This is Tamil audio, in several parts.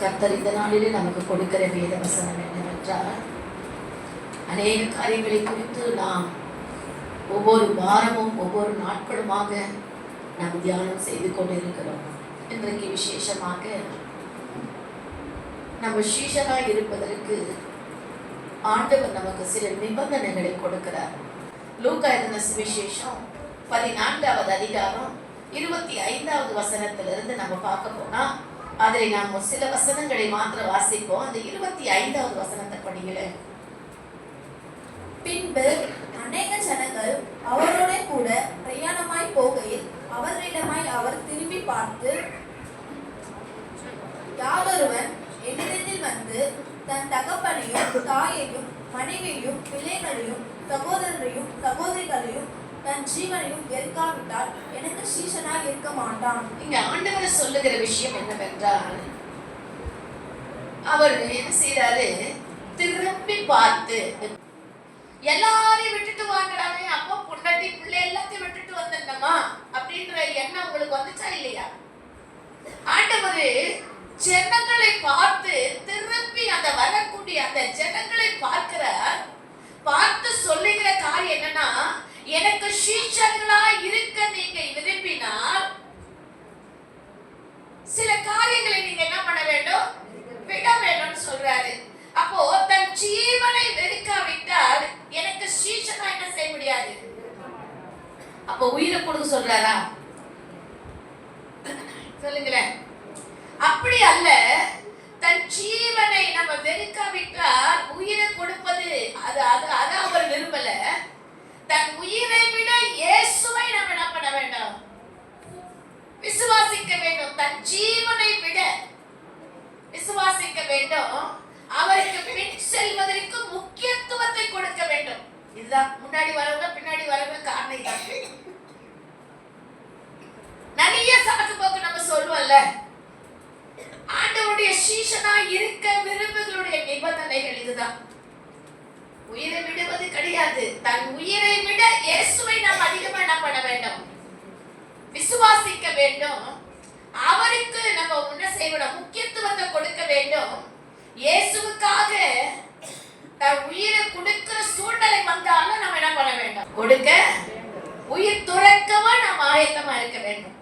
கர்த்தர் இந்த நாளிலே நமக்கு கொடுக்கிற வேத வசனம் என்னவென்றால் அநேக காரியங்களை குறித்து நாம் ஒவ்வொரு வாரமும் ஒவ்வொரு நாட்களுமாக நாம் தியானம் செய்து கொண்டிருக்கிறோம். இன்றைக்கு விசேஷமாக நம்ம சீஷனாய் இருப்பதற்கு ஆண்டவர் நமக்கு சில நிபந்தனைகளை கொடுக்கிறார். லூக்கா இருந்த சுவிசேஷம் பதினான்காவது அதிகாரம் இருபத்தி ஐந்தாவது வசனத்திலிருந்து நம்ம பார்க்க போனா அதில் நாம் சில வசனங்களை மாத்திர வாசிப்போம். அந்த இருபத்தி ஐந்தாவது வசனத்தை படிக்கல பின்பு அநேக ஜனங்கள் அவரோட கூட பிரயாணமாய் போகையில் அவர்களிடமாய் அவர் திரும்பி பார்த்து யாவொருவன் என்னிடத்தில் வந்து தன் தகப்பனையும் தாயையும் மனைவியையும் பிள்ளைகளையும் சகோதரரையும் சகோதரிகளையும் தன் ஜீவனையும் வெறுக்காவிட்டால் எனக்கு சீசனாய் இருக்க மாட்டான். இங்க ஆண்டவர் சொல்லுகிற விஷயம் என்னவென்றால் அவர் என்ன செய்யறாரு திரும்பி பார்த்து எல்லாரையும் விட்டுட்டு வாங்குறாங்க அப்போ பொண்டாட்டி பிள்ளை எல்லாத்தையும் விட்டுட்டு வந்திருந்தமா அப்படின்ற எண்ணம் உங்களுக்கு வந்துச்சா இல்லையா? ஆண்டவர் ஜனங்களை பார்த்து திரும்பி அந்த வரக்கூடிய அந்த ஜனங்களை பார்க்கிறார். பார்த்து சொல்லுகிற காரியம் என்னன்னா எனக்கு சீஷர்களா இருக்க நீங்க விரும்பினால் சில காரியங்களை நீங்க என்ன பண்ண வேண்டும்? விட வேண்டும் சொல்றாரு. அப்போ தன் ஜீவனை வெறுக்காவிட்டால் எனக்கு சீஷனா என்ன செய்ய முடியாது? அப்போ உயிரை கொடுக்க சொல்றாரா? சொல்லுங்களேன். அப்படி அல்ல தன் ஜீவனை நம்ம வெறுக்காவிட்டால் உயிரை கொடுப்பது அது அது அது அவர் விரும்பல. தன் உயிரை விட இயேசுவை நாம் என்ன பண்ண வேண்டும்? விசுவாசிக்க வேண்டும். தன் ஜீவனை விட விசுவாசிக்க வேண்டும். அவருக்கு பின் செல்வதற்கு முக்கியத்துவத்தை கொடுக்க வேண்டும். இதுதான் முன்னாடி வரவங்க பின்னாடி வரவங்க காரணம் இதான் நிறைய சாக்கு போக்கு நம்ம சொல்லுவோம்ல. ஆண்டவருடைய சீசனா இருக்க விரும்புகளுடைய நிபந்தனைகள் இதுதான். உயிரை விடுவது கிடையாது. தன் உயிரை விட இயேசுவை நாம் அதிகமா என்ன பண்ண வேண்டும்? விசுவாசிக்க வேண்டும். அவருக்கு நம்ம என்ன செய்யணும் முக்கியத்துவத்தை கொடுக்க வேண்டும். இயேசுவுக்காக தன் உயிரை கொடுக்கிற சூழ்நிலை வந்தாலும் நம்ம என்ன பண்ண வேண்டும்? கொடுக்க உயிர் துறக்கமா நாம் ஆயத்தமா இருக்க வேண்டும்.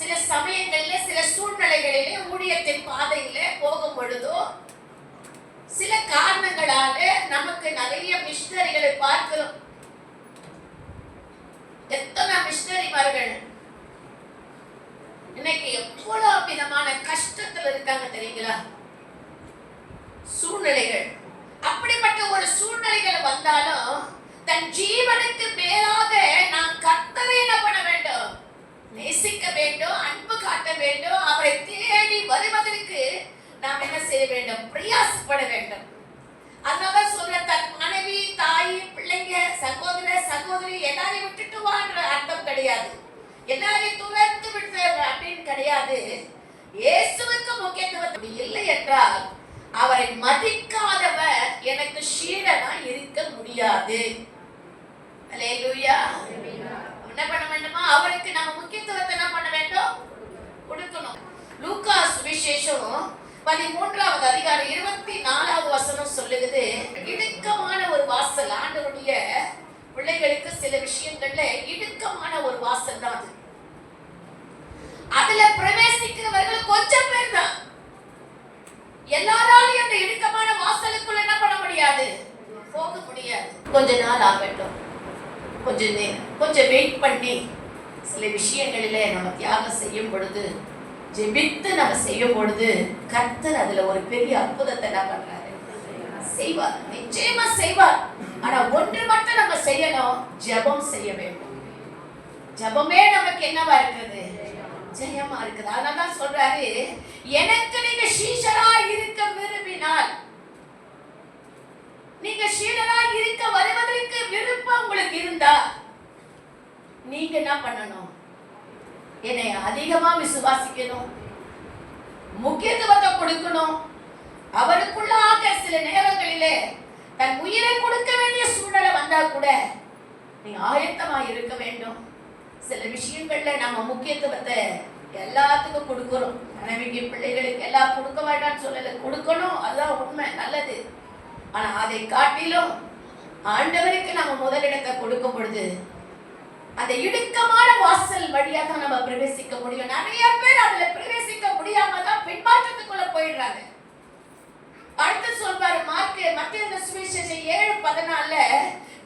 சில சமயங்களிலே சில சூழ்நிலைகளிலே ஊழியத்தின் பாதையில் போகும் பொழுதோ சில காரணங்களால நமக்கு நிறைய மிஷினரிகளை பார்க்கிறோம். எத்தனை மிஷினரிமார்கள் இன்னைக்கு எவ்வளவு விதமான கஷ்டத்துல இருக்காங்க தெரியுங்களா? சூழ்நிலைகள். அப்படிப்பட்ட ஒரு சூழ்நிலைகள் வந்தாலும் தன் ஜீவனுக்கு மேலாக நாம் கத்தவே என்ன பண்ண வேண்டும். நேசிக்க வேண்டும் அன்பு காட்ட வேண்டும். அவரை தேடி வருவதற்கு நாம் என்ன செய்ய வேண்டும்? பிரயாசப்பட வேண்டும். அதனால சொல்ற தன் மனைவி தாய் பிள்ளைங்க சகோதர சகோதரி எல்லாரையும் விட்டுட்டு வான்ற அர்த்தம் கிடையாது. எல்லாரையும் துரத்து விட்டு அப்படின்னு கிடையாது. இயேசுவுக்கு முக்கியத்துவம் இல்லை என்றால் அவரை மதிக்காதவர் எனக்கு சீடனா இருக்க முடியாது. என்ன பண்ண வேண்டுமா? அவருக்கு நம்ம முக்கியத்துவத்தை என்ன பண்ண வேண்டும்? கொடுக்கணும். லூகாஸ் விசேஷம் பதிமூன்றாவது அதிகாரம் இருபத்தி நாலாவது வசனம் சொல்லுகிறது இடுக்கமான ஒரு வாசல் ஆண்டவருடைய பிள்ளைகளுக்கு சில விஷயங்கள்ல இடுக்கமான ஒரு வாசல் தான் அது. அதுல பிரவேசிக்கிறவர்கள் கொஞ்சம் பேர் தான். எல்லாராலையும் அந்த இடுக்கமான வாசலுக்குள்ள என்ன பண்ண முடியாது? போக முடியாது. கொஞ்ச நாள் ஆகட்டும். கொஞ்ச நேரம் கொஞ்சம் வெயிட் பண்ணி சில விஷயங்களில நம்ம தியாகம் செய்யும் பொழுது ஜெபித்து நம்ம செய்யும் பொழுது கர்த்தர் அதுல ஒரு பெரிய அற்புதத்தை என்ன பண்றாரு? செய்வார். நிச்சயமா செய்வார். ஆனா ஒன்று மட்டும் நம்ம செய்யணும் ஜெபம் செய்ய வேண்டும். ஜெபமே நமக்கு என்னவா இருக்குது? ஜெயமா இருக்குது. அதனாலதான் சொல்றாரு எனக்கு நீங்க சீஷரா இருக்க விரும்பினால் நீங்க சீடரா இருக்க வருவதற்கு விருப்பம் உங்களுக்கு இருந்தா நீங்க என்ன பண்ணணும்? என்னை அதிகமா விசுவாசிக்கணும். முக்கியத்துவத்தை கொடுக்கணும். அவருக்குள்ளாக சில நேரங்களிலே தன் உயிரை கொடுக்க வேண்டிய சூழ்நிலை வந்தா கூட நீ ஆயத்தமா இருக்க வேண்டும். சில விஷயங்கள்ல நம்ம முக்கியத்துவத்தை எல்லாத்துக்கும் கொடுக்குறோம் மனைவிக்கு பிள்ளைகளுக்கு எல்லாம் கொடுக்க வேண்டாம்னு சொல்லல. கொடுக்கணும். அதுதான் உண்மை. நல்லது. ஆனா அதை காட்டிலும் ஆண்டவருக்கு நம்ம முதலிடத்தை கொடுக்கும் பொழுது அந்த இடுக்கமான வாசல் வழியா தான் நம்ம பிரவேசிக்க முடியும். நிறைய பேர் அதுல பிரவேசிக்க முடியாம தான் பின்மாற்றத்துக்குள்ள போயிடுறாங்க. அடுத்து சொல்வாரு மார்க்கு மத்திய சுவிசேஷம் ஏழு பதினால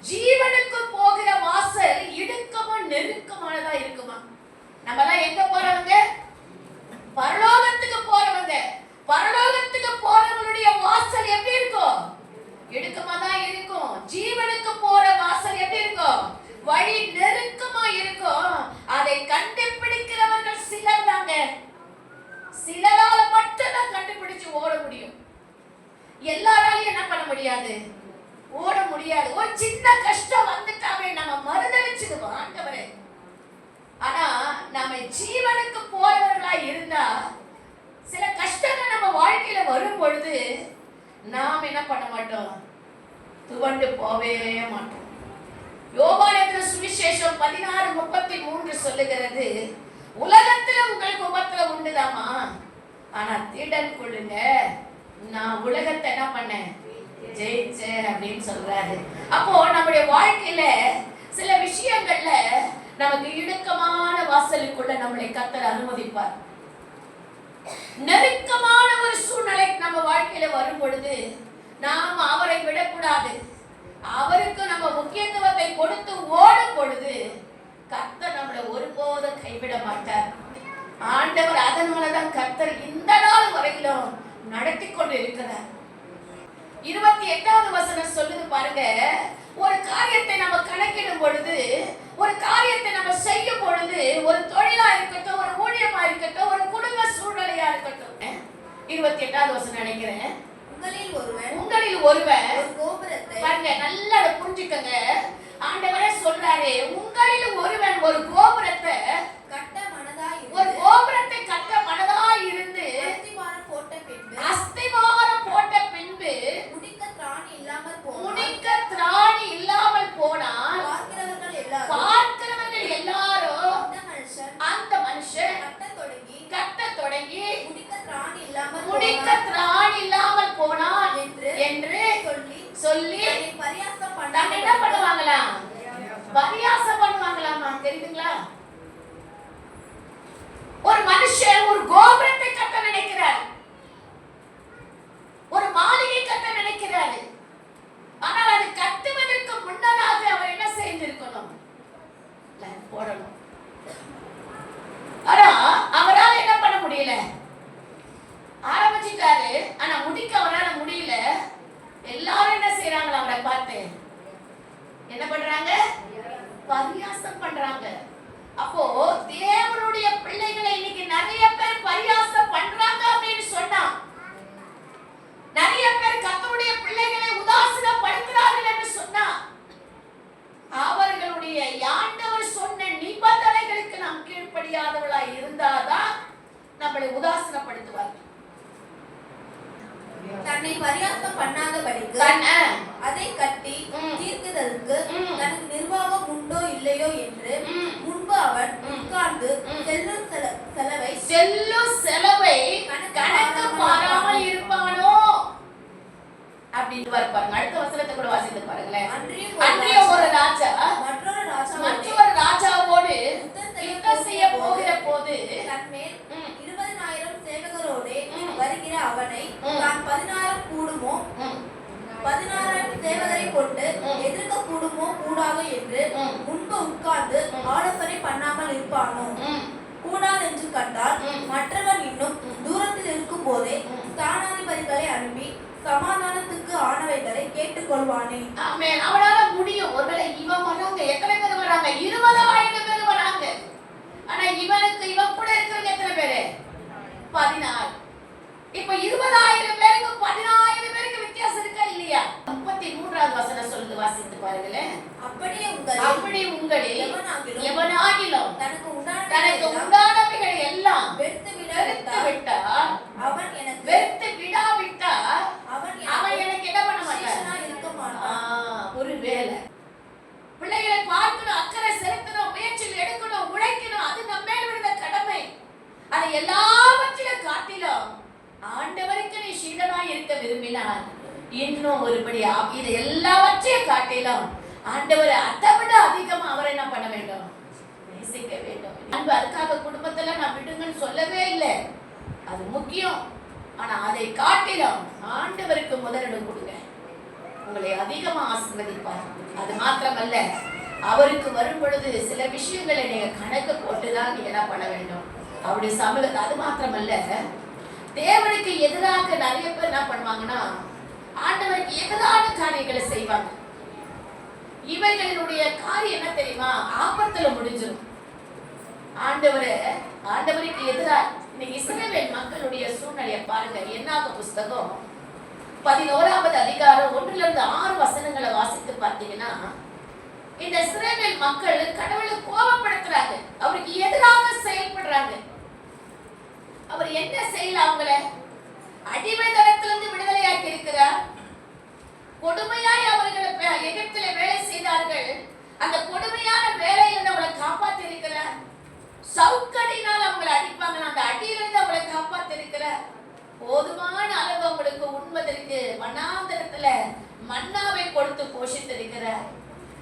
ஜீவனுக்கு போகிற வாசல் இடுக்கமும் நெருக்கமானதா இருக்குமா? நம்ம எல்லாம் எங்க போறவங்க? பரலோகத்துக்கு போறவங்க. பரலோகத்துக்கு போறவங்களுடைய வாசல் எப்படி இருக்கும்? இடுக்கமா தான் இருக்கும். ஜீவனுக்கு போற வாசல் எப்படி இருக்கும்? வழி நெருக்கமா இருக்கும் அதை கண்டுபிடிக்கிறவர்கள் சிலர் தாங்க. சிலரால மட்டும் தான் கண்டுபிடிச்சு ஓட முடியும். எல்லாராலையும் என்ன பண்ண முடியாது? ஓட முடியாது. ஒரு சின்ன கஷ்டம் வந்துட்டாவே நம்ம மறுதளிச்சிடுவோம் ஆண்டவரே. ஆனா நம்ம ஜீவனுக்கு போறவர்களா இருந்தா சில கஷ்டங்கள் நம்ம வாழ்க்கையில வரும் பொழுது நாம் என்ன பண்ண மாட்டோம்? துவண்டு போவே மாட்டோம். யோபா சுவிசேஷம் பதினாறு முப்பத்தி மூன்று சொல்லுகிறது. உலகத்துல உங்களுக்கு உபத்திரம் உண்டுதாமா? ஆனா திடன் கொள்ளுங்க நான் உலகத்தை என்ன பண்ணேன்? ஜெயிச்சேன் அப்படின்னு சொல்றாரு. அப்போ நம்முடைய வாழ்க்கையில சில விஷயங்கள்ல நமக்கு இடுக்கமான வாசலுக்குள்ள நம்மளை கத்தர் அனுமதிப்பார். நெருக்கமான ஒரு சூழ்நிலை நம்ம வாழ்க்கையில வரும் பொழுது நாம் அவரை விடக்கூடாது. அவருக்கு நம்ம முக்கியத்துவத்தை கொடுத்து ஓடும் பொழுது கர்த்தர் நம்மளை ஒருபோதும் கைவிட மாட்டார். ஆண்டவர் அதனாலதான் கர்த்தர் இந்த நாள் வரையிலும் நடத்தி கொண்டு இருக்கிறார் இருபத்தி எட்டாவது வசனம் சொல்லுது பாருங்க. ஒரு காரியத்தை நம்ம கணக்கிடும் பொழுது ஒரு காரியத்தை நம்ம செய்யும் பொழுது ஒரு தொழிலா இருக்கட்டும் ஒரு ஊழியமா இருக்கட்டும் ஒரு குடும்ப சூழ்நிலையா இருக்கட்டும். இருபத்தி எட்டாவது வசனம் நினைக்கிறேன். உங்களில் ஒருவன் உங்களில் ஒருவன் ஒரு கோபுரத்தை பாருங்க நல்லா அதை புரிஞ்சுக்கங்க. ஆண்டவரே சொல்றாரு உங்களில் ஒருவன் ஒரு கோபுரத்தை கட்ட மனதாய் ஒரு கோபுரத்தை கட்ட மனதாய் இருந்து அஸ்திவாரம் போட்ட பின்பு அஸ்திவாரம் போட்ட பின்பு முடிக்க திராணி இல்லாமல் போனான் முனிக்க திராணி இல்லாமல் போனால் பார்க்கிறவர்கள் எல்லாரும் பார்க்கிறவர்கள் எல்லாரும் அந்த மனுஷன் அந்த மனுஷன் கட்டத் தொடங்கி கட்ட தொடங்கி முடிக்க திராணி இல்லாமல் முடிக்க திராணி இல்லாமல் போனான் என்று என்று சொல்லி சொல்லி பரியாசம் நம்ம என்ன பண்ணாமல் பண்ணுவாங்களாம் பரியாசம் பண்ணுவாங்களாமா தெரியுதுங்களா ஒரு மனுஷன் ஒரு கோபுரத்தை கட்ட நினைக்கிறார் ஒரு மாளிகை கட்ட நினைக்கிறாரு ஆனால் அது கட்டுவதற்கு முன்னதாக அவர் என்ன செய்திருக்கணும் plan போடணும் ஆனா அவரால் என்ன பண்ண முடியல ஆரம்பிச்சிட்டாரு ஆனா முடிக்க அவரால முடியல எல்லாரும் என்ன செய்யறாங்களா அவரை பார்த்து என்ன பண்றாங்க பரியாசம் பண்றாங்க அப்போ தேவனுடைய பிள்ளைகளை இன்னைக்கு நிறைய பேர் பரியாசம் பண்றாங்க அப்படின்னு சொன்னா நிறைய பேர் கர்த்தருடைய பிள்ளைகளை உதாசீனப்படுத்துறார்கள் என்று சொன்னா அவர்களுடைய ஆண்டவர் சொன்ன நிபந்தனைகளுக்கு நாம் கீழ்ப்படியாதவர்களாய் இருந்தாதான் நம்மளை உதாசீனப்படுத்துவார்கள் தன்னை பரியாசம் பண்ணாதபடிக்கு அதை கட்டி ம். தனக்கு நிர்வாகம் உண்டோ இல்லையோ என்று. முன்பு அவன். உட்கார்ந்து. செல்லும் செல- செலவை செல்லும் செலவை கணக்கு பாராமல் இருப்பானோ அப்படின்னு பாருங்க அடுத்த வசனத்தை கூட வாசித்து பாருங்களேன் அன்றைய ஒரு ராஜா மற்றொரு ராஜாவோடே மற்றொரு ராஜாவோடு யுத்தம் செய்ய போகிற போது தன்மேல் அவனை. தான் பதினாயிரம் கூடுமோ ம், பதினாயிரம் சேவகரை கொண்டு. எதிர்க்க கூடுமோ கூடாதோ என்று. முன்பு உட்கார்ந்து. ஆலோசனை பண்ணாமல் இருப்பானோ கூடாது என்று கண்டால். மற்றவன் இன்னும். தூரத்தில் இருக்கும் போதே. ஸ்தானாதிபதிகளை அனுப்பி சமாதானத்துக்கு ஆனவைகளை கேட்டுக்கொள்வானே. அவனால முடியும் ஒருவேளை இவன் வராங்க எத்தனை பேர் வராங்க இருபதாயிரம் பேர் வராங்க ஆனா இவனுக்கு இவன் கூட இருக்கிறவங்க எத்தனை பேரு பதினாறு இப்ப இருபதாயிரம் பேருக்கு பதினாயிரம் பேருக்கு வித்தியாசம் இருக்கா இல்லையா முப்பத்தி மூன்றாவது வசனம் சொல்லுது வாசித்து பாருங்களேன் அப்படியே உங்களில் அப்படி உங்களில் எவனாகிலும் எவனாகிலும் தனக்கு தனக்கு உண்டான உண்டானவைகளை எல்லாம் வெறுத்து விட வெறுத்து விட்டால் அவன் எனக்கு வெறுத்து விடாவிட்டால் அவன் அவன் எனக்கு எனக்கு என்ன பண்ண மாட்டான் சீஷனா இருக்க மாட்டான் ஆ, ஒரு வேலை பிள்ளைகளை பார்க்கணும் அக்கறை செலுத்தணும் முயற்சியில் எடுக்கணும் உழைக்கணும் அது நம்ம மேல் விழுந்த கடமை எல்லாவற்றையும் காட்டிலும் ஆண்டவருக்கு நீ சீடனாய் இருக்க விரும்பினார் இன்னும் ஒருபடி ஆ- இது எல்லாவற்றையும் காட்டிலும் ஆண்டவர் அதை விட அதிகமா அவரை என்ன பண்ண வேண்டும் நேசிக்க வேண்டும் அன்பு அதுக்காக குடும்பத்துல நான் விடுங்கன்னு சொல்லவே இல்லை அது முக்கியம். ஆனா அதை காட்டிலும் ஆண்டவருக்கு முதலிடம் கொடுங்க. உங்களை அதிகமா ஆசீர்வதிப்பார். அது மாத்திரமல்ல அவருக்கு வரும் பொழுது சில விஷயங்களை நீங்க கணக்கு போட்டுதான் நீங்க என்ன பண்ண வேண்டும்? அவருடைய சமூகத்தை அது மாத்திரமல்ல தேவனுக்கு எதிராக நிறைய பேர் என்ன பண்ணுவாங்கன்னா ஆண்டவருக்கு எதிரான காரியங்களை செய்வாங்க. இவைகளினுடைய காரியம் என்ன தெரியுமா? ஆபத்துல முடிஞ்சிடும் ஆண்டவரை ஆண்டவருக்கு எதிராக இன்னைக்கு இஸ்ரவேல் மக்களுடைய சூழ்நிலையை பாருங்க. என்னாக புஸ்தகம்? பதினோராவது அதிகாரம் ஒன்றுல இருந்து ஆறு வசனங்களை வாசித்து பார்த்தீங்கன்னா இந்த இஸ்ரவேல் மக்கள் கடவுளை கோபப்படுத்துறாங்க. அவருக்கு எதிராக செயல்படுறாங்க. அவர் என்ன செயல் அவங்கள? அடிமைத்தனத்திலிருந்து விடுதலையாக்கி இருக்கிறார். கொடுமையாய் அவர்களை வே- வேலை செய்தார்கள். அந்த கொடுமையான வேலையிலிருந்து அவளை காப்பாத்தி இருக்கிறார் சவுக்கடினால் அவங்களை அடிப்பாங்க. அந்த அடியிலிருந்து அவங்களை காப்பாத்திருக்கிற போதுமான அளவு அவங்களுக்கு உண்பதற்கு வனாந்தரத்துல மன்னாவை கொடுத்து போஷித்திருக்கிறார்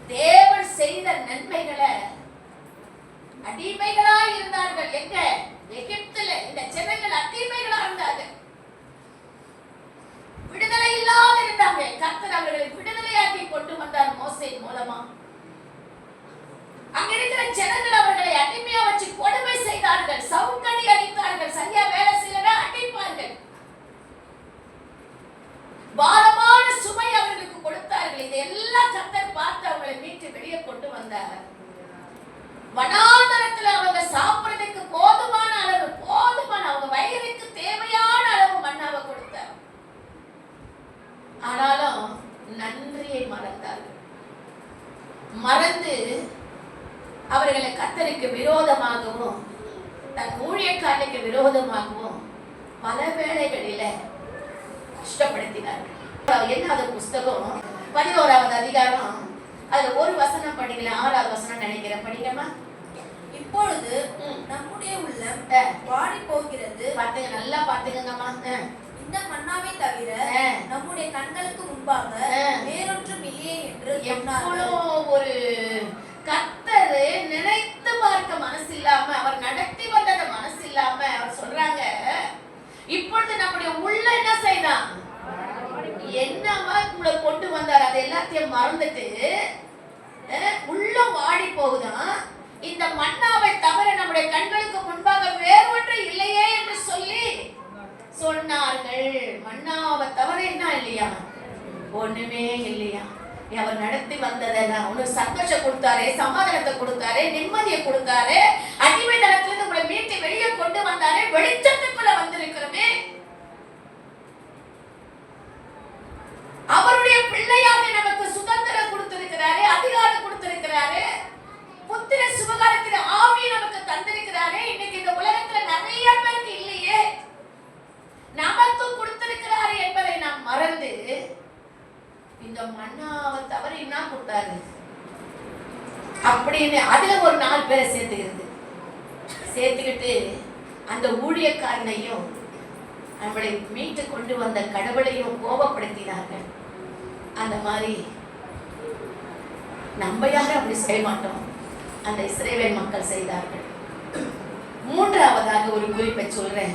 தேவன் செய்த நன்மைகளை அடிமைகளா இருந்தார்கள். எங்க? எகிப்துல. இந்த ஜனங்கள் அடிமைகளா இருந்தார்கள். விடுதலை இல்லாத இருந்தாங்க கர்த்தர் அவர்களை விடுதலையாக்கி கொண்டு வந்தார் மோசை மூலமா. அங்க இருக்கிற ஜனங்கள் அவர்களை அடிமையா வச்சு கொடுமை செய்தார்கள். சவுக்கடி அடித்தார்கள். சரியா வேலை செய்யலன்னா அடிப்பார்கள். பாரமான சுமை அவர்களுக்கு கொடுத்தார்கள். இதெல்லாம் கர்த்தர் பார்த்து அவங்களை மீட்டு வெளியே கொண்டு வந்தார். வனாந்தரத்துல அவங்க சாப்பிடுறதுக்கு போதுமான அளவு போதுமான அவங்க வயிறுக்கு தேவையான அளவு மண்ணாவை கொடுத்தார் ஆனாலும் நன்றியை மறந்தார்கள் மறந்து அவர்களை கத்தருக்கு விரோதமாகவும் தன் ஊழியக்காரனுக்கு விரோதமாகவும் பல வேளைகளில கஷ்டப்படுத்தினார்கள் என்ன புஸ்தகம் பதினோராவது அதிகாரம் அதுல ஒரு வசனம் படிக்கல ஆறாவது வசனம் நினைக்கிறேன் படிக்கமா இப்பொழுது ம். நம்முடைய உள்ளம் அஹ், வாடி போகிறது பாத்துங்க நல்லா பாத்துக்கங்கம்மா இந்த மன்னாவை தவிர. நம்முடைய கண்களுக்கு முன்பாக. வேறொன்றும் இல்லையே என்று எவ்வளோ ஒரு கத்தரு நினைத்து பார்க்க மனசு இல்லாம அவர் நடத்தி வந்தத மனசு இல்லாம அவர் சொல்றாங்க. இப்பொழுது நம்முடைய உள்ள என்ன செய்தான்? என்னவா உங்களை கொண்டு வந்தார்? அது எல்லாத்தையும் மறந்துட்டு உள்ள வாடி போகுதான் இந்த மன்னாவை தவிர நம்முடைய கண்களுக்கு முன்பாக வேறொன்று இல்லையே என்று சொல்லி சொன்னார்கள். மன்னாவை தவிர என்ன இல்லையா? ஒண்ணுமே இல்லையா? அவர் நடத்தி வந்ததெல்லாம் உனக்கு சந்தோஷம் கொடுத்தாரு சமாதானத்தை கொடுத்தாரு நிம்மதியை கொடுத்தாரு அடிமைத்தனத்திலிருந்து உங்களை மீட்டு வெளியே கொண்டு வந்தாரு வெளிச்சத்தை வந்திருக்கிறோமே அவருடைய பிள்ளையாக நமக்கு சுதந்திரம் கொடுத்திருக்கிறாரு அதிகாரம் கொடுத்திருக்கிறாரு புத்திர சுபகாரத்தின் ஆவியை நமக்கு தந்திருக்கிறாரு இன்னைக்கு இந்த உலகத்துல நிறைய பேருக்கு இல்லையே நமக்கு கொடுத்திருக்கிறாரு என்பதை நாம் மறந்து இந்த மன்னாவை தவிர என்ன கொடுத்தாரு அப்படின்னு அதுல ஒரு நாலு பேரை சேர்த்துக்கிறது. சேர்த்துக்கிட்டு அந்த ஊழியக்காரனையும் நம்மளை மீட்டு கொண்டு வந்த கடவுளையும் கோபப்படுத்தினார்கள். அந்த மாதிரி நம்ம யாரும் அப்படி செய்ய மாட்டோம். அந்த இஸ்ரேவேல் மக்கள் செய்தார்கள். மூன்றாவதாக ஒரு குறிப்பை சொல்றேன்.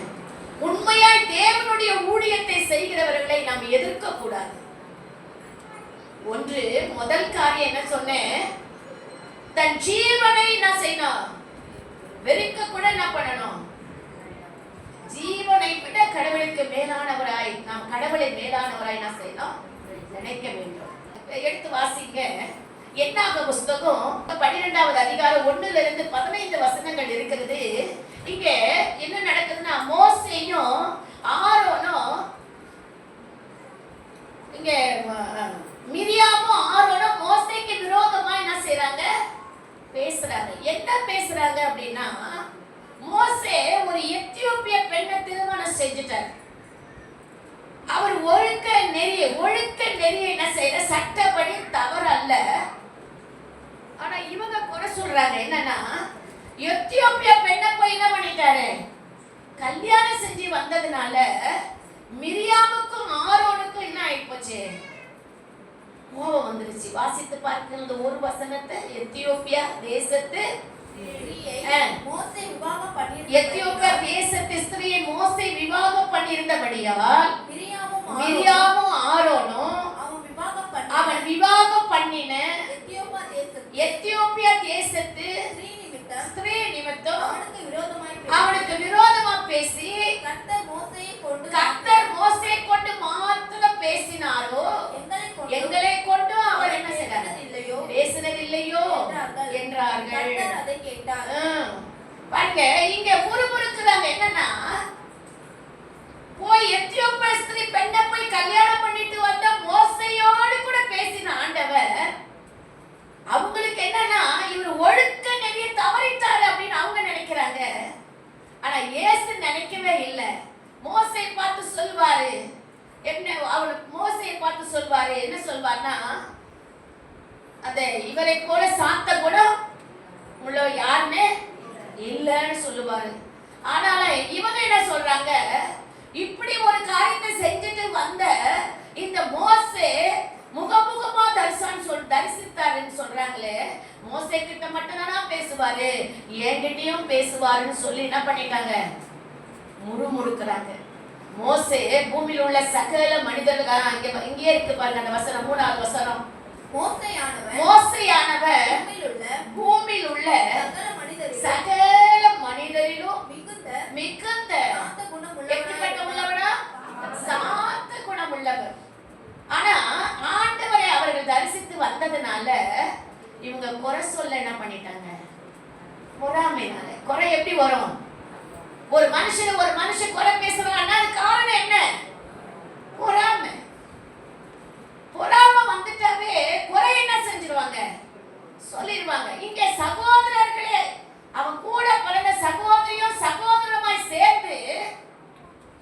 உண்மையாய் தேவனுடைய ஊழியத்தை செய்கிறவர்களை நாம் எதிர்க்க கூடாது ஒன்று முதல் காரியம் என்ன சொன்னேன்? தன் ஜீவனை என்ன செய்யணும் வெறுக்க கூட என்ன பண்ணணும். ஜீவனை விட கடவுளுக்கு மேலானவராய் நாம் கடவுளை மேலானவராய் என்ன செய்யணும் நினைக்க வேண்டும். எடுத்து வாசிங்க. என்னாக புஸ்தகம்? பன்னிரெண்டாவது அதிகாரம் ஒண்ணுல இருந்து பதினைந்து வசனங்கள் இருக்கிறது. இங்க என்ன நடக்குதுன்னா மோசையும் ஆரோனும் பேசுறாரு. என்ன பேசுறாங்க அப்படின்னா மோசே ஒரு எத்தியோப்பிய பெண்ணை திருமணம் செஞ்சுட்டார். அவர் ஒழுக்க நெறிய ஒழுக்க நெறிய என்ன செய்யற? சட்டப்படி தவறு அல்ல. ஆனா இவங்க குறை சொல்றாங்க என்னன்னா எத்தியோப்பிய பெண்ணை போய் என்ன பண்ணிட்டாரு? கல்யாணம் செஞ்சு வந்ததுனால மிரியாமுக்கும் ஆரோனுக்கும் என்ன ஆயிப்போச்சு? பார்க்கிற இந்த ஒரு வசனத்தை எத்தியோப்பியா தேசத்து எத்தியோப்பியா தேசத்து ஸ்திரீயை மோசே விவாகம் பண்ணியிருந்தபடியால் மிரியாமும் ஆரோனும் அவன் விவாகம் பண்ணி அவன் விவாகம் பண்ணின எத்தியோப்பியா தேசத்து ஸ்திரீ நிமித்தம் அவனுக்கு விரோதமாய் அவனுக்கு விரோதமா பேசி கர்த்தர் மோசேயை கொண்டு கர்த்தர் மோசே கொண்டு மாத்திரம் பேசினாரோ கொண்டு எங்களை கொண்டு அவர் என்ன செய்தார் இல்லையோ பேசினதில்லையோ? என்றார்கள். அதை கேட்டார். பாருங்க இங்க முறுமுறுக்குறாங்க என்னன்னா போய் எத்தியோப்பிய ஸ்திரீ பெண்ணை போய் கல்யாணம் பண்ணிட்டு வந்த மோசையோடு கூட பேசின ஆண்டவர் அவங்களுக்கு என்னன்னா இவர் ஒழுக்க நெறிய தவறிட்டாரு அப்படின்னு அவங்க நினைக்கிறாங்க. ஆனா இயேசு நினைக்கவே இல்லை. மோசை பார்த்து சொல்வாரு என்ன அவளுக்கு மோசையை பார்த்து சொல்வாரு என்ன சொல்வார்னா அந்த இவரை போல சாத்த குணம் உள்ள யாருமே இல்லைன்னு சொல்லுவாரு. ஆனால இவங்க என்ன சொல்றாங்க இப்படி ஒரு காரியத்தை செஞ்சுட்டு வந்த இந்த மோசே முகமுகமா தரிசனம் சொல் தரிசித்தாருன்னு சொல்றாங்களே மோசே கிட்ட மட்டும் தானா பேசுவாரு? என்கிட்டயும் பேசுவாருன்னு சொல்லி என்ன பண்ணிட்டாங்க? முறுமுறுக்கிறாங்க. மோசே பூமியில் உள்ள சகல மனிதர்கள் ஆ, இங்க இருக்கு பாருங்க அந்த வசனம் மூணாவது வசனம். மோசையானவன் மோசையானவர் பூமியில் உள்ள சகல மனிதரிலும் மிகுந்த மிகுந்த எப்படிப்பட்ட உள்ளவனா சாந்த குணம் உள்ளவர் ஆனா ஆண்டவரை அவர்கள் தரிசித்து வந்ததுனால இவங்க குறை சொல்ல என்ன பண்ணிட்டாங்க? பொறாமைனால. குறை எப்படி வரும்? ஒரு மனுஷன் ஒரு மனுஷன் குறை பேசுறான்னா அது காரணம் என்ன? பொறாமை. பொறாமை வந்துட்டாவே குறை என்ன செஞ்சிருவாங்க சொல்லிடுவாங்க இங்க சகோதரர்களே அவன் கூட பிறந்த சகோதரியும் சகோதரமாய் சேர்ந்து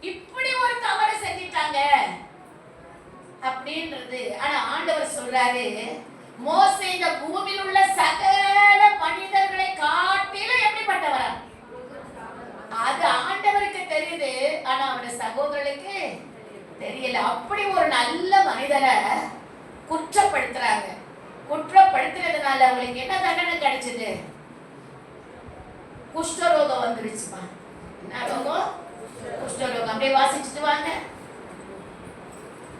இப்படி ஒரு தவறு செஞ்சிட்டாங்க அப்படின்றது ஆனா ஆண்டவர் சொல்றாரு மோசே இந்த பூமியில் உள்ள சகல மனிதர்களை காட்டிலும் எப்படிப்பட்டவரா அது ஆண்டவருக்கு தெரியுது ஆனா அவருடைய சகோதரர்களுக்கு தெரியல அப்படி ஒரு நல்ல மனிதரை குற்றப்படுத்துறாங்க குற்றப்படுத்துறதுனால அவங்களுக்கு என்ன தண்டனை கிடைச்சது குஷ்டரோகம் வந்துருச்சுமா என்ன ரோகம் குஷ்டரோகம் அப்படியே வாசிச்சுட்டு வாங்க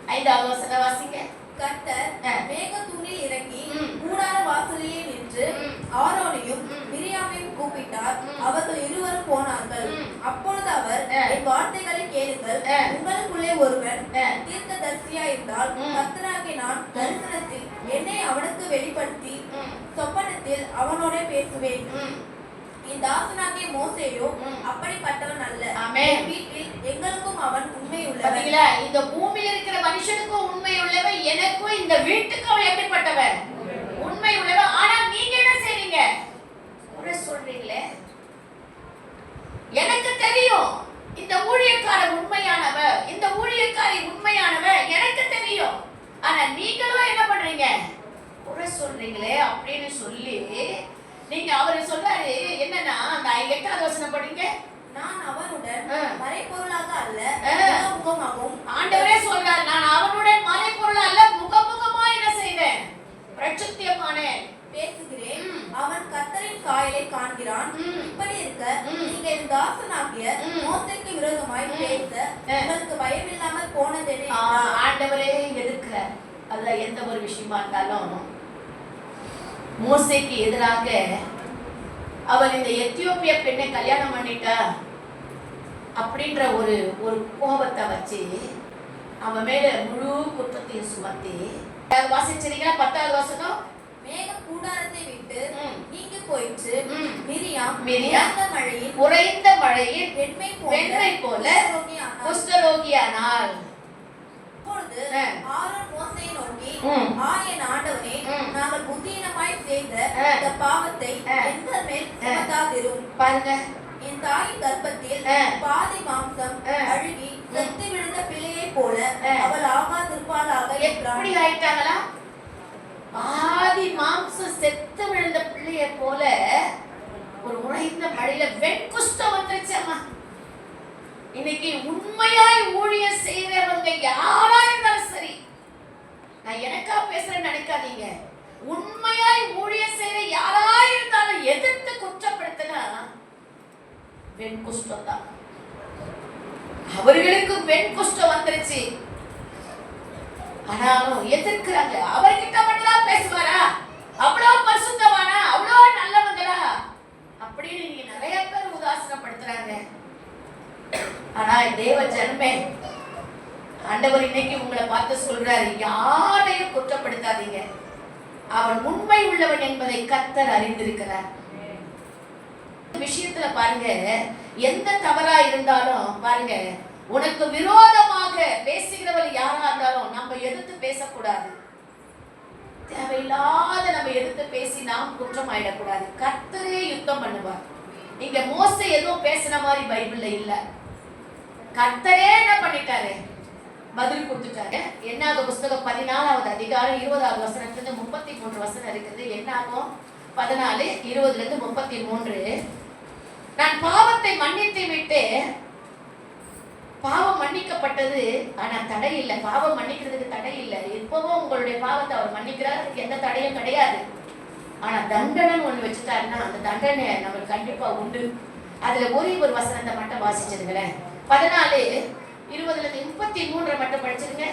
ஐந்தாவது வசனம் வாசிங்க கர்த்தர் ஆ. மேகத்தூணில் இறங்கி ம். கூடார வாசலிலே நின்று ம். ஆரோனையும் ம். மிரியாமையும் கூப்பிட்டார் ம். அவர்கள் இருவரும் போனார்கள். அப்பொழுது அவர். என் வார்த்தைகளை கேளுங்கள். உங்களுக்குள்ளே ஒருவன் ஆ. தீர்க்கதரிசியா இருந்தால் ம். கர்த்தராகி நான் தரிசனத்தில் என்னை அவனுக்கு வெளிப்படுத்தி சொப்பனத்தில் அவனோட பேசுவேன். என் தாசனாகிய மோசேயோ. அப்படிப்பட்டவன் அல்ல. என் வீட்டில் எங்களுக்கும் அவன் உண்மை உள்ளவன் இந்த பூமியில இருக்கிற மனுஷனுக்கும் உண்மை உள்ளவன் எனக்கும் இந்த வீட்டுக்கும் அவன் எப்படிப்பட்டவன் உண்மை உள்ளவன் ஆனா நீங்க என்ன செய்றீங்க சொல்றீங்களே எனக்கு தெரியும். இந்த ஊழியக்கார உண்மையானவ இந்த ஊழியக்காரி உண்மையானவ எனக்கு தெரியும். ஆனா நீங்களும் என்ன பண்றீங்க? குறை சொல்றீங்களே அப்படின்னு சொல்லி நீங்க அவரு சொல்றாரு என்னன்னா அந்த எட்டாவது வசனம் படிங்க. நான் அவனுடன் ஆ. மறைபொருளாக அல்ல ஆ. முகமுகமாகவும் ஆண்டவரே சொல்றார் நான் அவனுடன் மறைபொருள் அல்ல முகமுகமா என்ன செய்தேன் பிரச்சுத்தியமானேன் பேசுகிறேன் ம். அவன் கர்த்தரின் காயலை காண்கிறான் ம். இப்படி இருக்க ம். நீங்க என் தாசனாகிய ம். மோசைக்கு விரோதமாய் ம். பேச ஆ. உங்களுக்கு பயமில்லாமல் போனதெனே ஆ, என்றார். ஆண்டவரே எதிர்க்கிறார் அதுல எந்த ஒரு விஷயமா இருந்தாலும் மோசைக்கு எதிராக அவர் இந்த எத்தியோப்பிய பெண்ணை கல்யாணம் பண்ணிட்டா அப்படின்ற ஒரு ஒரு கோபத்தை வச்சு அவன் மேல முழு குற்றத்தையும் சுமத்தி வாசிச்சிருக்கீங்களா பத்தாவது வசனம் மேகம் கூடாரத்தை விட்டு. நீங்கி போயிற்று ம். மிரியாம் மிரியாம் உறைந்த மழையில் உறைந்த மழையில் வெண்மை போல குஷ்டரோகியானாள். அப்பொழுது. ஆரோன் மோசையை நோக்கி. ஆ என் ஆண்டவனே. நாங்கள் புத்தீனமாய் செய்த. இந்த பாவத்தை. எங்கள் மேல். சுமத்தாதிரும் பாருங்க என் தாயின் கர்ப்பத்தில். பாதி மாம்சம். அழுகி செத்து விழுந்த பிள்ளையைப் போல. அவள் ஆகாதிருப்பாளாக எப்படி ஆயிட்டாங்களா பாதி மாம்சம் செத்து விழுந்த பிள்ளைய போல ஒரு உழைந்த மழையில வெண்குஷ்டம் வந்துருச்சம்மா இன்னைக்கு உண்மையாய் ஊழியம் செய்கிறவங்க யாரா இருந்தாலும் சரி நான் எனக்கா பேசுறேன்னு நினைக்காதீங்க. உண்மையாய் ஊழியம் செய்கிற யாரா இருந்தாலும் எதிர்த்து குற்றப்படுத்தினா வெண்குஷ்டம் தான். அவர்களுக்கு வெண் குஷ்டம் வந்துருச்சு. ஆனாலும் எதிர்க்கிறாங்க. அவர்கிட்ட மட்டும் தான் பேசுவாரா? அவ்வளோ பரிசுத்தவானா? அவ்வளோ நல்லவங்களா? அப்படின்னு நீங்க நிறைய பேர் உதாசனப்படுத்துறாங்க. ஆனா தேவ ஜன்மே ஆண்டவர் இன்னைக்கு உங்களை பார்த்து சொல்றாரு யாரையும் குற்றப்படுத்தாதீங்க. அவன் உண்மை உள்ளவன் என்பதை கத்தர் அறிந்திருக்கிறார். விஷயத்துல பாருங்க எந்த தவறா இருந்தாலும் பாருங்க உனக்கு விரோதமாக பேசுகிறவள் யாரா இருந்தாலும் நம்ம எதிர்த்து பேசக்கூடாது. தேவையில்லாத நம்ம எதிர்த்து பேசி நாம் குற்றம் ஆயிடக்கூடாது கர்த்தரே யுத்தம் பண்ணுவார். நீங்க மோச எதுவும் பேசுன மாதிரி பைபிள்ல இல்ல. கர்த்தரே என்ன பண்ணிட்டாரு? பதில் கொடுத்துட்டாரு. என்னாக புஸ்தகம் பதினாலாவது அதிகாரம் இருபதாவது வசனத்துல இருந்து முப்பத்தி மூன்று வசனம் இருக்குது. என்னாகும்? பதினாலு இருபதுல இருந்து முப்பத்தி மூன்று நான் பாவத்தை மன்னித்து விட்டு பாவம் மன்னிக்கப்பட்டது. ஆனா தடை இல்லை. பாவம் மன்னிக்கிறதுக்கு தடை இல்லை. இப்பவும் உங்களுடைய பாவத்தை அவர் மன்னிக்கிறார். அதுக்கு எந்த தடையும் கிடையாது. ஆனா தண்டனை ஒண்ணு வச்சுட்டாருன்னா அந்த தண்டனை நம்மளுக்கு கண்டிப்பா உண்டு. அதுல ஒரே ஒரு வசனத்தை மட்டும் வாசிச்சிருங்களேன். பதினாலு இருபதுல இருந்து முப்பத்தி மூன்றை மட்டும் படிச்சிருங்க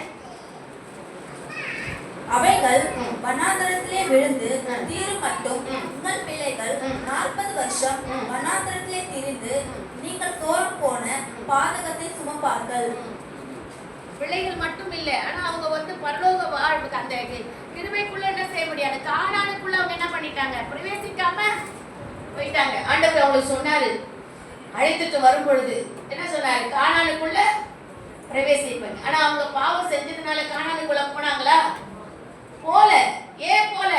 அவைகள். வனாந்தரத்திலே விழுந்து. தீரு மட்டும். உங்கள் பிள்ளைகள். நாற்பது வருஷம். வனாந்தரத்திலே திரிந்து. நீங்கள் தோறும் போன பாதகத்தை சுமப்பார்கள் பிள்ளைகள் மட்டும் இல்லை ஆனா அவங்க வந்து பரலோக வாழ்வுக்கு அந்த கிருபைக்குள்ள என்ன செய்ய முடியாது காணானுக்குள்ள அவங்க என்ன பண்ணிட்டாங்க பிரவேசிக்காம போயிட்டாங்க ஆண்டவர் அவங்களுக்கு சொன்னாரு அழைத்துட்டு வரும் பொழுது என்ன சொன்னாரு? காணானுக்குள்ள பிரவேசிப்பாங்க ஆனா அவங்க பாவம் செஞ்சதுனால காணானுக்குள்ள போனாங்களா? போல. ஏன் போல?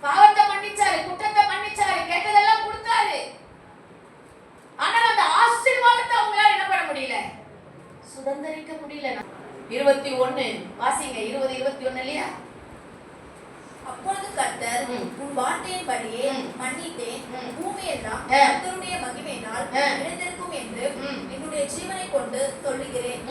பாவத்தை மன்னிச்சாரு குற்றத்தை மன்னிச்சாரு கேட்டதெல்லாம் கொடுத்தாரு. ஆனா அந்த ஆசீர்வாதத்தை அவங்களால என்ன பண்ண முடியல? சுதந்திரிக்க முடியல. இருபத்தி ஒன்னு வாசிங்க இருபது இருபத்தி ஒன்னு இல்லையா? அப்பொழுது கர்த்தர். உன் வார்த்தையின்படியே. மன்னித்தேன் ம். பூமியெல்லாம் ஆ. கர்த்தருடைய மகிமையினால் ஆ. நிறைந்திருக்கும் என்று. என்னுடைய ஜீவனை கொண்டு சொல்லுகிறேன்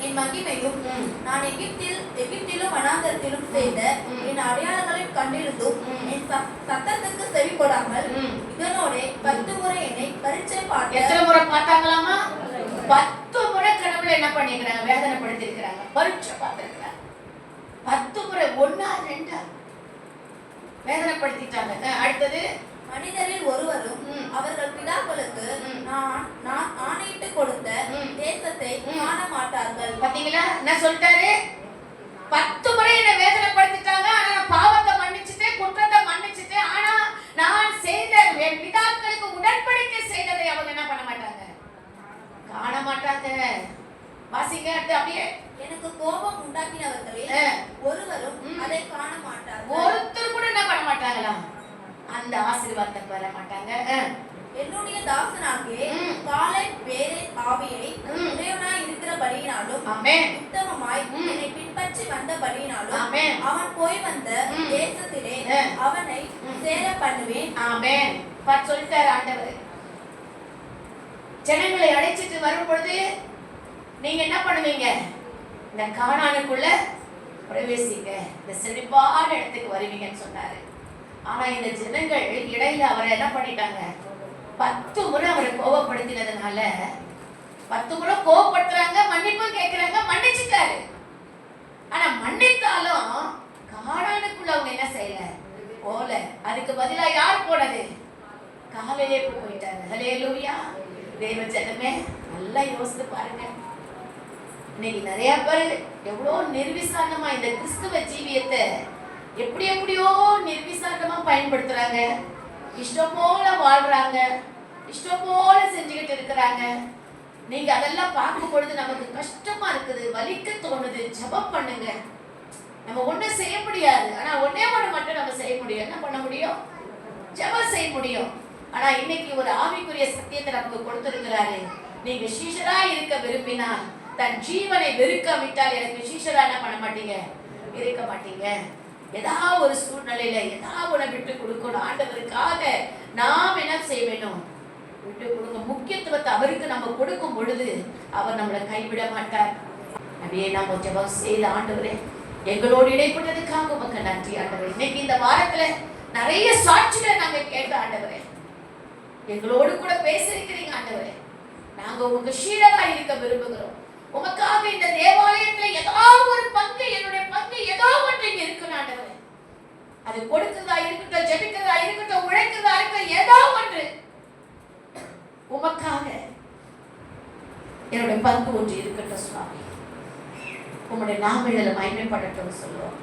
என் மகிமையும். நான் எகிப்தில் எகிப்திலும் வனாந்தரத்திலும் செய்த. என் அடையாளங்களையும் கண்டிருந்தும். என் சத்- சத்தத்துக்கு செவி கொடாமல். இதனோட பத்து முறை என்னை பரீட்சை பார்த்த எத்தனை முறை பார்த்தாங்களாமா பத்து முறை கடவுளை என்ன பண்ணிருக்கிறாங்க வேதனைப்படுத்தி இருக்கிறாங்க பரீட்சை பார்த்திருக்கிறாங்க பத்து முறை ஒண்ணா ரெண்டா வேதனைப்படுத்திட்டாங்க அடுத்தது மனிதரில் ஒருவரும். அவர்கள் பிதாக்களுக்கு. நான் நான் ஆணையிட்டு கொடுத்த. தேசத்தை. காண மாட்டார்கள் பாத்தீங்களா என்ன சொல்லிட்டாரு பத்து முறை என்ன வேதனைப்படுத்திட்டாங்க ஆனா நான் பாவத்தை மன்னிச்சுட்டேன் குற்றத்தை மன்னிச்சுட்டேன் ஆனா நான் செய்த என் பிதாக்களுக்கு உடன்படிக்கை செய்ததை அவங்க என்ன பண்ண மாட்டாங்க காண மாட்டாங்க வாசிங்க அடுத்து அப்படியே எனக்கு கோபம் உண்டாக்கினவர்களில் ஆ. ஒருவரும் ம். அதை காண மாட்டார்கள் ஒருத்தர் கூட என்ன பண்ண மாட்டாங்களா அந்த ஆசீர்வாதத்தை பெற மாட்டாங்க அஹ். என்னுடைய தாசனாகிய ம். காலை வேறே ஆவியை ம். உடையவனாய் இருக்கிறபடியினாலும் ஆமென் உத்தமமாய் ம். என்னை பின்பற்றி வந்தபடியினாலும் ஆமென் அவன் போய் வந்த ம். தேசத்திலே ஆ. அவனை ம். சேர பண்ணுவேன் ஆமென் பார் சொல்லிட்டாரு ஆண்டவர் ஜனங்களை அழைச்சிட்டு வரும் பொழுது நீங்க என்ன பண்ணுவீங்க? இந்த காணானுக்குள்ள பிரவேசிங்க. இந்த செழிப்பான இடத்துக்கு வருவீங்கன்னு சொன்னாரு. ஆனா இந்த ஜனங்கள் இடையில அவரை என்ன பண்ணிட்டாங்க? பத்து முறை அவரை கோபப்படுத்தினதுனால பத்து முறை கோபப்படுத்துறாங்க மன்னிப்பும் கேட்கிறாங்க மன்னிச்சுட்டாரு. ஆனா மன்னித்தாலும் காணானுக்குள்ள அவங்க என்ன செய்யல? போல அதுக்கு பதிலா யார் போனது? காலையிலே போயிட்டாரு. லூயா தேவ ஜனமே நல்லா யோசித்து பாருங்க. இன்னைக்கு நிறைய பேர் எவ்வளோ நிர்விசாரணமா இந்த கிறிஸ்துவ ஜீவியத்தை எப்படி எப்படியோ நிர்விசாரணமா பயன்படுத்துறாங்க. இஷ்டம் போல வாழ்றாங்க. இஷ்டம் போல செஞ்சுக்கிட்டு இருக்கிறாங்க. நீங்க அதெல்லாம் பார்க்கும் பொழுது நமக்கு கஷ்டமா இருக்குது வலிக்க தோணுது. ஜெபம் பண்ணுங்க. நம்ம ஒன்றும் செய்ய முடியாது. ஆனா ஒன்னே ஒன்று மட்டும் நம்ம செய்ய முடியும். என்ன பண்ண முடியும்? ஜெபம் செய்ய முடியும். ஆனா இன்னைக்கு ஒரு ஆவிக்குரிய சத்தியத்தை நமக்கு கொடுத்திருக்கிறாரு. நீங்க சீஷரா இருக்க விரும்பினால் தன் ஜீவனை வெறுக்க விட்டால் எனக்கு சீஷரா என்ன பண்ண மாட்டீங்க? இருக்க மாட்டீங்க. ஏதாவது ஒரு சூழ்நிலையில ஏதாவது ஒண்ணு விட்டு கொடுக்கணும். ஆண்டவருக்காக நாம் என்ன செய்ய வேணும் விட்டு கொடுங்க. முக்கியத்துவத்தை அவருக்கு நம்ம கொடுக்கும் பொழுது அவர் நம்மளை கைவிட மாட்டார். அப்படியே நம்ம ஜெபம் செய்த ஆண்டவரே எங்களோடு இடைப்பட்டதுக்காக உமக்கு நன்றி ஆண்டவர். இன்னைக்கு இந்த வாரத்துல நிறைய சாட்சிகளை நாங்க கேட்ட ஆண்டவரே. எங்களோடு கூட பேசிருக்கிறீங்க ஆண்டவரே. நாங்க உங்க ஷீடலா இருக்க விரும்புகிறோம். உமக்காக இந்த தேவாலயத்துல ஏதாவது ஒரு பங்கு என்னுடைய பங்கு ஏதோ ஒன்று இங்க இருக்கு ஆண்டவரே. அது கொடுக்கிறதா இருக்கட்டும் ஜெபிக்கிறதா இருக்கட்டும் உழைக்கிறதா இருக்கட்டும் ஏதோ ஒன்று. உமக்காக என்னுடைய பங்கு ஒன்று இருக்கட்டும் சுவாமி. உங்களுடைய நாம இதில் மயமைப்படட்டும் சொல்லுவோம்.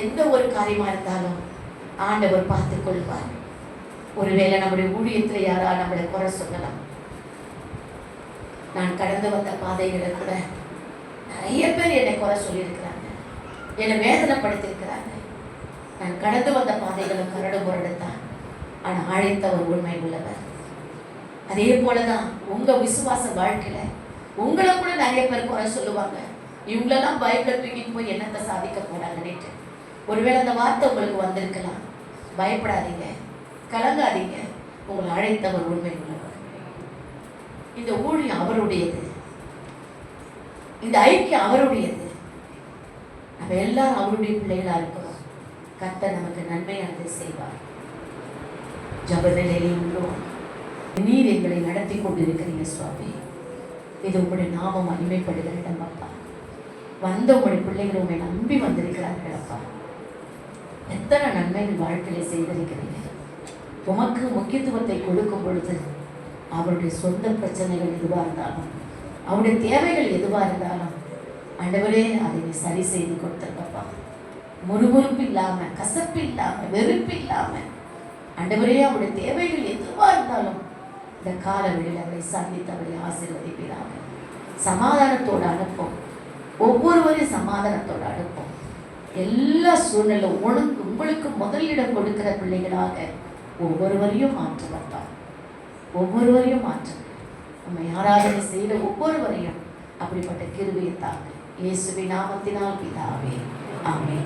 எந்த ஒரு காரியமா இருந்தாலும் ஆண்டவர் பார்த்துக் கொள்வார் ஒருவேளை நம்முடைய ஊழியத்தில் யாரா நம்மளை குறை சொல்லலாம். நான் கடந்து வந்த பாதைகளை கூட நிறைய பேர் என்னை குறை சொல்லியிருக்கிறாங்க. என்னை வேதனைப்படுத்தியிருக்கிறாங்க. நான் கடந்து வந்த பாதைகளை கரடு முரடுத்தான். ஆனால் அழைத்தவர் உண்மை உள்ளவர். அதே போலதான் உங்க விசுவாச வாழ்க்கையில உங்களை கூட நிறைய பேர் குறை சொல்லுவாங்க. இவங்களெல்லாம் பைபிளை தூக்கிட்டு போய் என்னத்தை சாதிக்க போறாங்கன்னுட்டு. ஒருவேளை அந்த வார்த்தை உங்களுக்கு வந்திருக்கலாம். பயப்படாதீங்க. கலங்காதீங்க. உங்களை அழைத்தவர் உண்மை உள்ளவர் இந்த ஊழியம் அவருடையது. இந்த ஐக்கியம் அவருடையது. நம்ம எல்லாரும் அவருடைய பிள்ளைகளா இருக்கிறோம். கத்த நமக்கு நன்மையானதை செய்வார். ஜபநிலையில் உள்ளோம். நீர் எங்களை நடத்தி கொண்டிருக்கிறீங்க சுவாமி. இது உங்களுடைய நாமம் மகிமைப்படுகிற இடம் அப்பா. வந்த உங்களுடைய பிள்ளைகள் உங்களை நம்பி வந்திருக்கிறார்கள் அப்பா. எத்தனை நன்மைகள் வாழ்க்கையில செய்திருக்கிறீங்க. உமக்கு முக்கியத்துவத்தை கொடுக்கும் பொழுது அவருடைய சொந்த பிரச்சனைகள் எதுவாக இருந்தாலும் அவருடைய தேவைகள் எதுவாக இருந்தாலும் ஆண்டவரே அதை நீ சரி செய்து கொடுத்துருக்கப்பா முறுமுறுப்பு இல்லாமல் கசப்பு இல்லாமல் வெறுப்பு இல்லாமல் ஆண்டவரே அவருடைய தேவைகள் எதுவாக இருந்தாலும் இந்த கால வெளியில் அவரை சந்தித்து அவரை ஆசீர்வதிப்பீராக. சமாதானத்தோடு அனுப்போம். ஒவ்வொருவரையும் சமாதானத்தோடு அனுப்போம். எல்லா சூழ்நிலை உனக்கு உங்களுக்கு முதலிடம் கொடுக்கிற பிள்ளைகளாக ஒவ்வொருவரையும் மாற்றுவப்பா ஒவ்வொருவரையும் மாற்றுங்க நம்மை ஆராதனை செய்த ஒவ்வொருவரையும் அப்படிப்பட்ட கிருபையை தாங்க இயேசுவின் நாமத்தினால் பிதாவே ஆமே